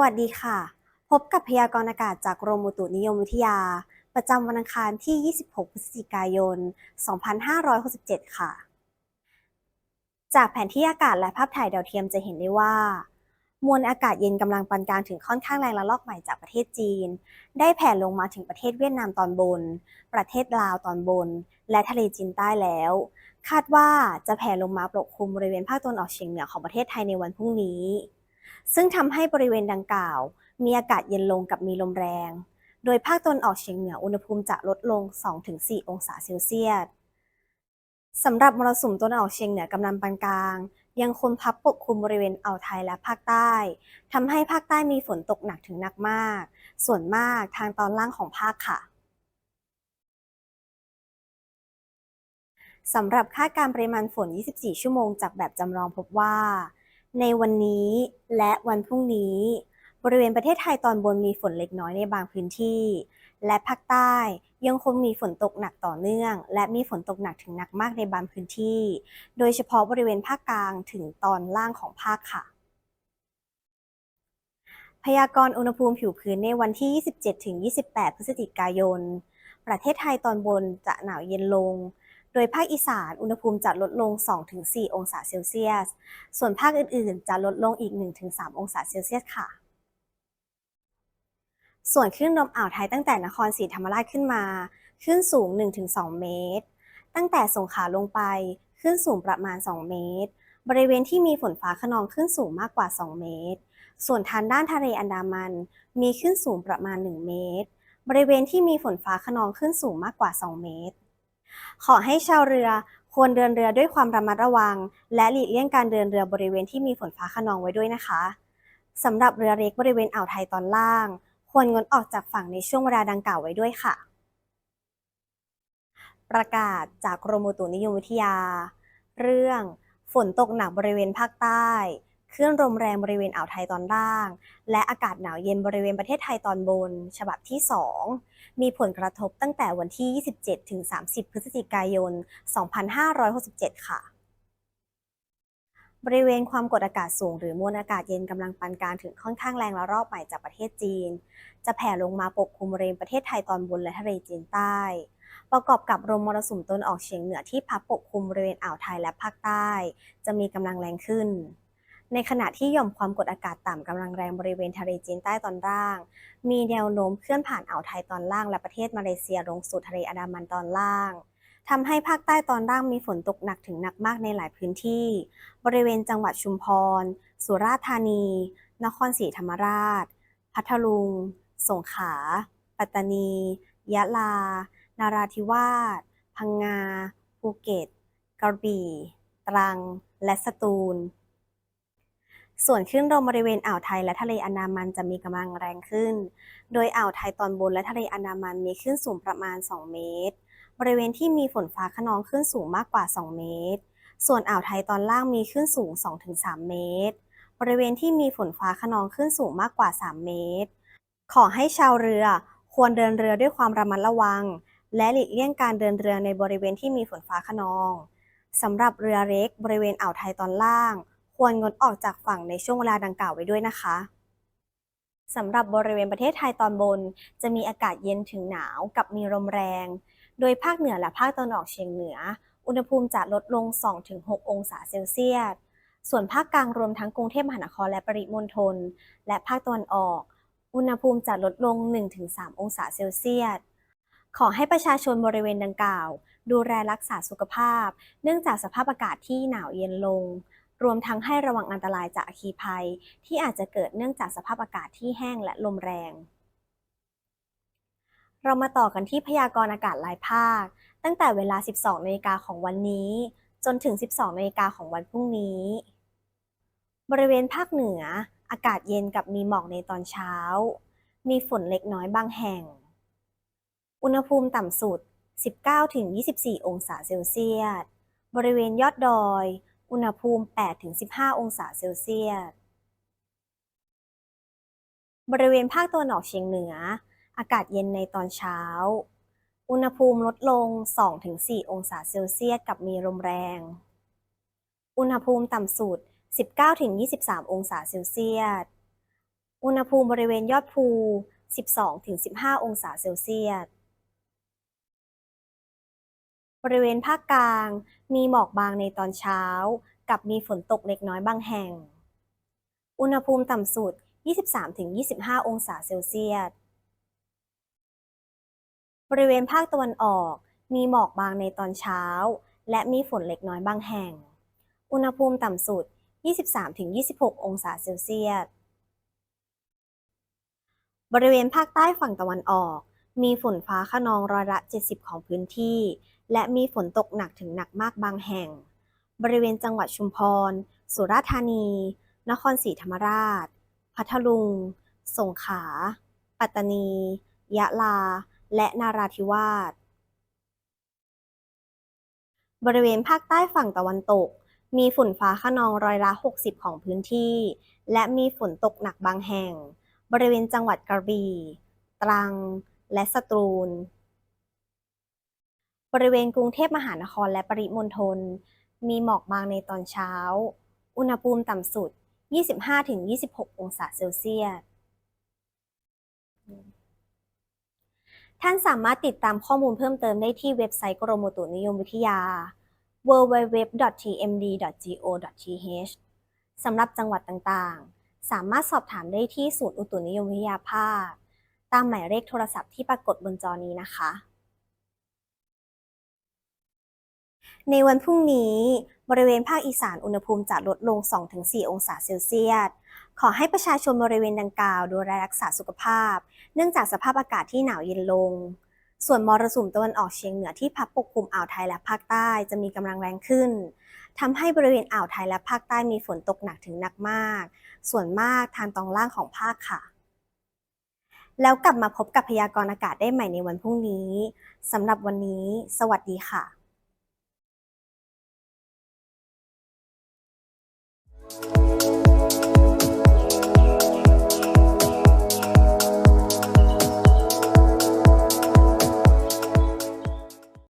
วัสดีค่ะ พบกับพยากรณ์อากาศจากกรมอุตุนิยมวิทยา ประจำวันอังคารที่ 26 พฤศจิกายน 2567 ค่ะ จากแผนที่อากาศและภาพถ่ายดาวเทียมจะเห็นได้ว่า มวลอากาศเย็นกำลังปานกลางถึงค่อนข้างแรงและลอกใหม่จากประเทศจีน ได้แผ่ลงมาถึงประเทศเวียดนามตอนบน ประเทศลาวตอนบน และทะเลจีนใต้แล้ว คาดว่าจะแผ่ลงมาปกคลุมบริเวณภาคตะวันออกเฉียงเหนือของประเทศไทยในวันพรุ่งนี้ ซึ่งทำให้บริเวณดังกล่าว มีอากาศเย็นลงกับมีลมแรง โดยภาคตะวันออกเฉียงเหนืออุณหภูมิจะลดลง 2-4 องศาเซลเซียสสำหรับมรสุมตะวันออกเฉียงเหนือกำลังปานกลาง ยังคงพับปกคลุมบริเวณอ่าวไทยและภาคใต้ทำให้ภาคใต้มีฝนตกหนักถึงหนักมาก ส่วนมากทางตอนล่างของภาคค่ะสำหรับคาดการปริมาณฝน 24 ชั่วโมงจากแบบจำลองพบว่า ในวันนี้ และวันพรุ่งนี้ บริเวณประเทศไทยตอนบนมีฝนเล็กน้อยในบางพื้นที่ และภาคใต้ยังคงมีฝนตกหนักต่อเนื่อง และมีฝนตกหนักถึงหนักมากในบางพื้นที่ โดยเฉพาะบริเวณภาคกลางถึงตอนล่างของภาคค่ะ พยากรณ์อุณหภูมิผิวพื้นในวันที่ 27-28 พฤศจิกายน ประเทศไทยตอนบนจะหนาวเย็นลง โดยภาคอีสานอุณหภูมิจะลดลง 2-4 องศาเซลเซียส ส่วนภาคอื่นๆ จะลดลงอีก 1-3 องศาเซลเซียสค่ะ ส่วนคลื่นลมอ่าวไทยตั้งแต่นครศรีธรรมราชขึ้นมาคลื่นสูง 1-2 เมตร ตั้งแต่สงขลาลงไปคลื่นสูงประมาณ 2 เมตร บริเวณที่มีฝนฟ้าขนองคลื่นสูงมากกว่า 2 เมตร ส่วนทางด้านทะเลอันดามัน มีคลื่นสูงประมาณ 1 เมตร บริเวณที่มีฝนฟ้าขนองคลื่นสูงมากกว่า 2 เมตร ขอให้ชาวเรือควรเดินเรือด้วยความระมัดระวัง และหลีกเลี่ยงการเดินเรือบริเวณที่มีฝนฟ้าขนองไว้ด้วยนะคะสำหรับเรือเล็กบริเวณอ่าวไทยตอนล่าง ควรงดออกจากฝั่งในช่วงเวลาดังกล่าวไว้ด้วยค่ะ ประกาศจากกรมอุตุนิยมวิทยา เรื่องฝนตกหนักบริเวณภาคใต้คลื่นลมแรงบริเวณอ่าวไทยตอนล่าง และอากาศหนาวเย็นบริเวณประเทศไทยตอนบน ฉบับที่ 2 มีผลกระทบตั้งแต่วันที่ 27-30 พฤศจิกายน 2567 ค่ะ บริเวณความกดอากาศสูงหรือมวลอากาศเย็นกำลังปานกลางถึงค่อนข้างแรงและรอบใหม่จากประเทศจีน จะแผ่ลงมาปกคลุมบริเวณประเทศไทยตอนบนและทะเลจีนใต้ประกอบกับลมมรสุมตะวันออกเฉียงเหนือที่พัดปกคลุมบริเวณอ่าวไทยและภาคใต้ จะมีกำลังแรงขึ้น ในขณะที่หย่อมความกดอากาศต่ำกำลังแรงบริเวณทะเลจีนใต้ตอนล่าง มีแนวโน้มเคลื่อนผ่านอ่าวไทยตอนล่างและประเทศมาเลเซียลงสู่ทะเลอันดามันตอนล่างทำให้ภาคใต้ตอนล่างมีฝนตกหนักถึงหนักมากในหลายพื้นที่ บริเวณจังหวัดชุมพร สุราษฎร์ธานี นครศรีธรรมราช พัทลุง สงขลา ปัตตานี ยะลา นาราธิวาส พังงา ภูเก็ต กระบี่ ตรัง และสตูล ส่วนคลื่นลมบริเวณอ่าวไทยและทะเลอันดามันจะมีกำลังแรงขึ้น โดยอ่าวไทยตอนบนและทะเลอันดามันมีคลื่นสูงประมาณ 2 เมตร บริเวณที่มีฝนฟ้าขนองคลื่นสูงมากกว่า 2 เมตร ส่วนอ่าวไทยตอนล่างมีคลื่นสูง 2-3 เมตร บริเวณที่มีฝนฟ้าขนองคลื่นสูงมากกว่า 3 เมตร ขอให้ชาวเรือควรเดินเรือด้วยความระมัดระวัง และหลีกเลี่ยงการเดินเรือในบริเวณที่มีฝนฟ้าขนองสำหรับเรือเล็กบริเวณอ่าวไทยตอนล่าง ควรงดออกจากฝั่งในช่วงเวลาดังกล่าวไว้ด้วยนะคะสำหรับบริเวณประเทศไทยตอนบน จะมีอากาศเย็นถึงหนาวกับมีลมแรง โดยภาคเหนือและภาคตะวันออกเฉียงเหนือ อุณหภูมิจะลดลง 2-6 องศาเซลเซียส ส่วนภาคกลางรวมทั้งกรุงเทพมหานครและปริมณฑลและภาคตะวันออก อุณหภูมิจะลดลง 1-3 องศาเซลเซียส ขอให้ประชาชนบริเวณดังกล่าว ดูแลรักษาสุขภาพ เนื่องจากสภาพอากาศที่หนาวเย็นลง รวมทั้งให้ระวังอันตรายจากอคคีภัย ที่อาจจะเกิดเนื่องจากสภาพอากาศที่แห้งและลมแรง เรามาต่อกันที่พยากรณ์อากาศรายภาค ตั้งแต่เวลา 12นาฬิกาของวันนี้ จนถึง 12นาฬิกาของวันพรุ่งนี้ บริเวณภาคเหนือ อากาศเย็นกับมีหมอกในตอนเช้า มีฝนเล็กน้อยบางแห่ง อุณหภูมิต่ำสุด 19-24 องศาเซลเซียส บริเวณยอดดอย อุณหภูมิ 8-15 องศาเซลเซียส บริเวณภาคตะวันออกเฉียงเหนือ อากาศเย็นในตอนเช้า อุณหภูมิลดลง 2-4 องศาเซลเซียสกับมีลมแรง อุณหภูมิต่ำสุด 19-23 องศาเซลเซียส อุณหภูมิบริเวณยอดภู 12-15 องศาเซลเซียส บริเวณภาคกลาง มีหมอกบางในตอนเช้า กับมีฝนตกเล็กน้อยบางแห่ง อุณหภูมิต่ำสุด 23-25 องศาเซลเซียส บริเวณภาคตะวันออก มีหมอกบางในตอนเช้า และมีฝนเล็กน้อยบางแห่ง อุณหภูมิต่ำสุด 23-26 องศาเซลเซียส บริเวณภาคใต้ฝั่งตะวันออก มีฝนฟ้าคะนองร้อยละ 70 ของพื้นที่ และมีฝนตกหนักถึงหนักมากบางแห่ง บริเวณจังหวัดชุมพร สุราษฎร์ธานี นครศรีธรรมราช พัทลุง สงขลา ปัตตานี ยะลา และนาราธิวาส บริเวณภาคใต้ฝั่งตะวันตก มีฝนฟ้าคะนองร้อยละ 60 ของพื้นที่ และมีฝนตกหนักบางแห่ง บริเวณจังหวัดกระบี่ ตรัง และสตูล บริเวณกรุงเทพมหานครและปริมณฑลมีหมอกบางในตอนเช้า อุณหภูมิต่ำสุด 25-26 องศาเซลเซียส ท่านสามารถติดตามข้อมูลเพิ่มเติมได้ที่เว็บไซต์กรมอุตุนิยมวิทยา www.tmd.go.th สำหรับจังหวัดต่างๆ สามารถสอบถามได้ที่ศูนย์อุตุนิยมวิทยาภาค ตามหมายเลขโทรศัพท์ที่ปรากฏบนจอนี้นะคะ ในวันพรุ่งนี้ บริเวณภาคอีสานอุณหภูมิจะลดลง 2-4 องศาเซลเซียส ขอให้ประชาชนบริเวณดังกล่าวดูแลรักษาสุขภาพ เนื่องจากสภาพอากาศที่หนาวเย็นลง ส่วนมรสุมตะวันออกเฉียงเหนือที่พัดปกคลุมอ่าวไทยและภาคใต้จะมีกำลังแรงขึ้นทำให้บริเวณอ่าวไทยและภาคใต้มีฝนตกหนักถึงหนักมาก ส่วนมากทางตอนล่างของภาคค่ะแล้วกลับมาพบกับพยากรณ์อากาศได้ใหม่ในวันพรุ่งนี้ สำหรับวันนี้ สวัสดีค่ะ